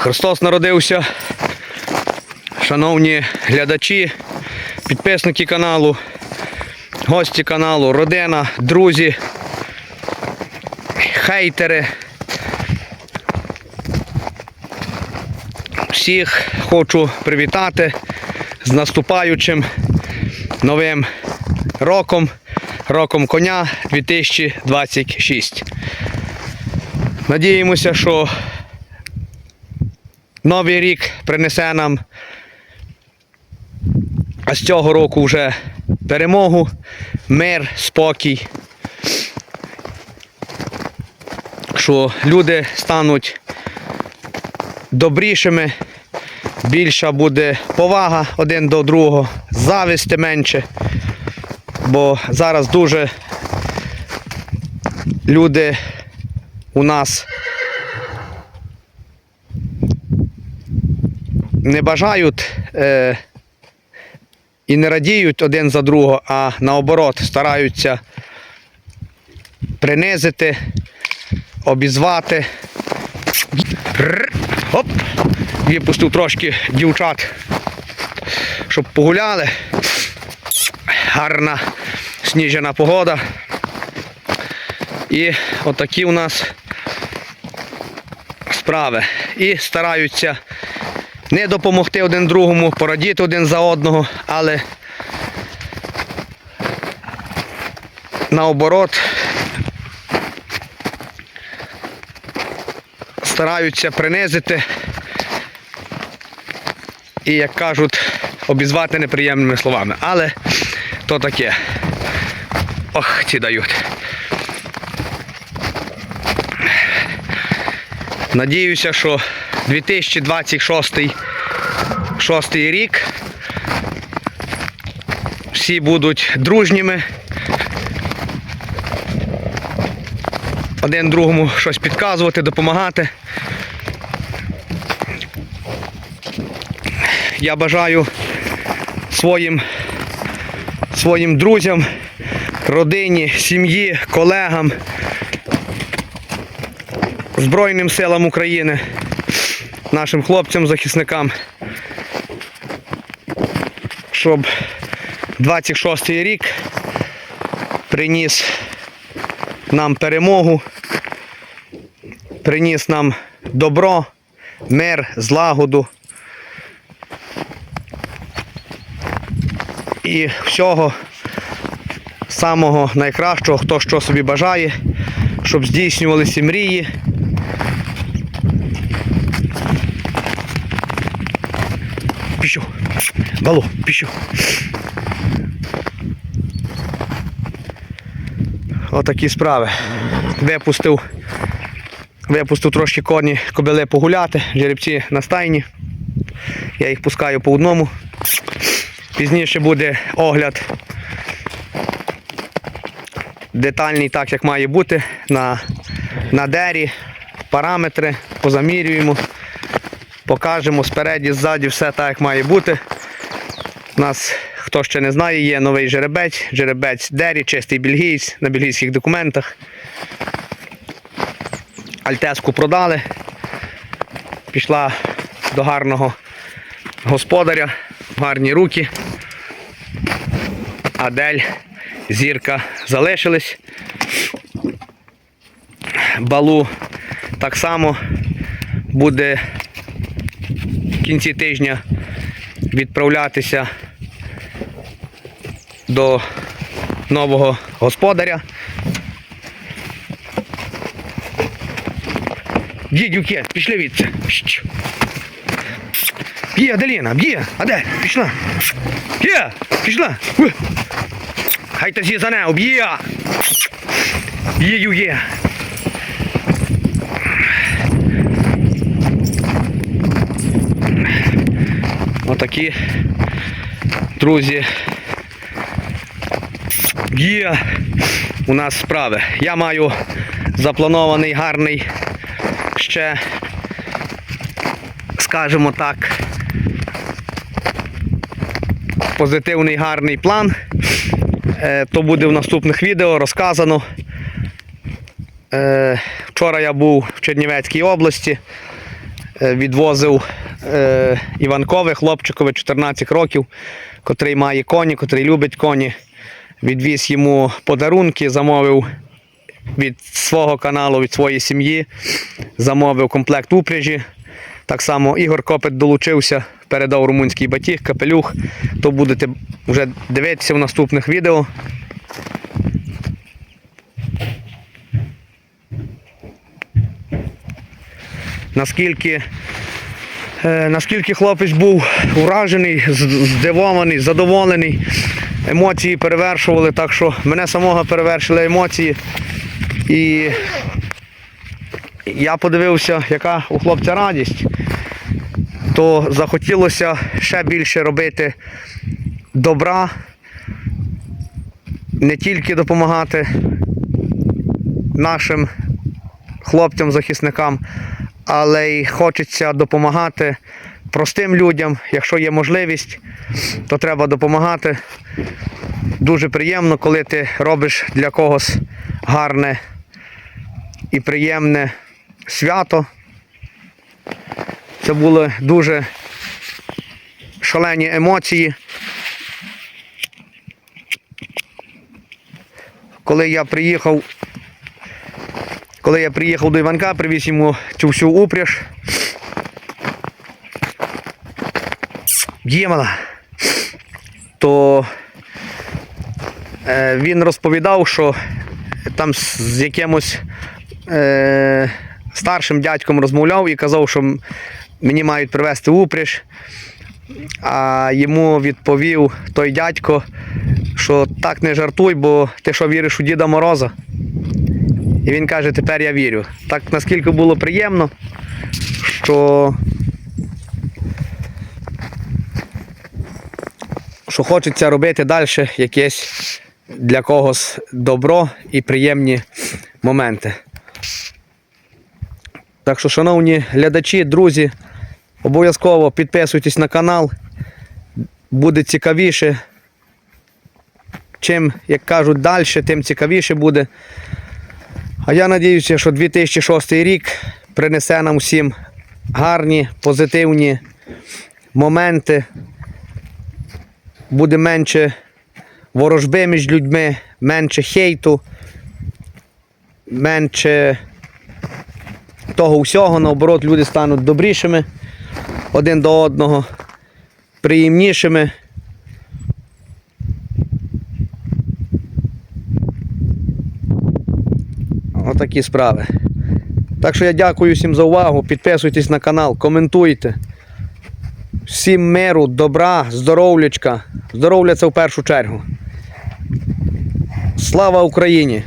Христос народився. Шановні глядачі, підписники каналу, гості каналу, родина, друзі, хейтери. Всіх хочу привітати з наступаючим новим роком, роком коня 2026. Надіємося, що Новий рік принесе нам з цього року вже перемогу, мир, спокій. Що люди стануть добрішими, більша буде повага один до другого, зависти менше. Бо зараз дуже люди у нас не бажають е, і не радіють один за другого, а наоборот стараються принизити, обізвати. Оп! Випустив трошки дівчат, щоб погуляли. Гарна сніжена погода. І отакі у нас справи. І стараються не допомогти один другому, порадіти один за одного, але наоборот стараються принизити і, як кажуть, обізвати неприємними словами. Але то таке. Ох, ці дають. Надіюся, що 2026 шостий рік всі будуть дружніми. Один другому щось підказувати, допомагати. Я бажаю своїм, своїм друзям, родині, сім'ї, колегам, Збройним силам України, нашим хлопцям-захисникам, щоб 26-й рік приніс нам перемогу, приніс нам добро, мир, злагоду і всього самого найкращого, хто що собі бажає, щоб здійснювалися мрії. Балу, пішов. Отакі справи. Випустив. Випустив трошки коні кобили погуляти, жеребці на стайні. Я їх пускаю по одному. Пізніше буде огляд детальний, так як має бути, на, на дері, параметри, позамірюємо, покажемо спереді, ззаді, все так, як має бути. У нас, хто ще не знає, є новий жеребець, жеребець дері, чистий бельгійць на бельгійських документах. Альтеску продали. Пішла до гарного господаря, гарні руки. Адель, зірка залишились. Балу так само буде в кінці тижня відправлятися до нового господаря. Б'є дюки, пішли відси. Б'є, Аделіна, б'є. Адель, пішла. Б'є, пішла. Хай та зі за нею, б'є. Б'є, дюки. Отакі, друзі, є у нас справи. Я маю запланований гарний ще, скажімо так, позитивний гарний план. Е, То буде в наступних відео розказано. Е, Вчора я був в Чернівецькій області, е, відвозив Іванкове, хлопчикове 14 років, котрий має коні, котрий любить коні. Відвіз йому подарунки, замовив від свого каналу, від своєї сім'ї, замовив комплект упряжі. Так само Ігор Копит долучився, передав румунський батіг, капелюх. То будете вже дивитися в наступних відео. Наскільки, наскільки хлопець був вражений, здивований, задоволений. Емоції перевершували, так що мене самого перевершили емоції. І я подивився, яка у хлопця радість, то захотілося ще більше робити добра, не тільки допомагати нашим хлопцям-захисникам, але й хочеться допомагати простим людям. Якщо є можливість, то треба допомагати. Дуже приємно, коли ти робиш для когось гарне і приємне свято. Це були дуже шалені емоції. Коли я приїхав, коли я приїхав до Іванка, привіз йому цю всю упряж. Дімала, то е, він розповідав, що там з- якимось е, старшим дядьком розмовляв і казав, що мені мають привезти упряж. А йому відповів той дядько, що так не жартуй, бо ти що віриш у Діда Мороза. І він каже, тепер я вірю. Так наскільки було приємно, що, що хочеться робити далі якесь для когось добро і приємні моменти. Так що, шановні глядачі, друзі, обов'язково підписуйтесь на канал. Буде цікавіше. Чим, як кажуть, далі, тим цікавіше буде. А я надіюся, що 2006 рік принесе нам всім гарні, позитивні моменти. Буде менше ворожби між людьми, менше хейту, менше того всього, наоборот, люди стануть добрішими один до одного, приємнішими. Отакі справи. Так що я дякую всім за увагу. Підписуйтесь на канал, коментуйте. Всім миру, добра, здоров'ячка. Здоров'я це в першу чергу. Слава Україні!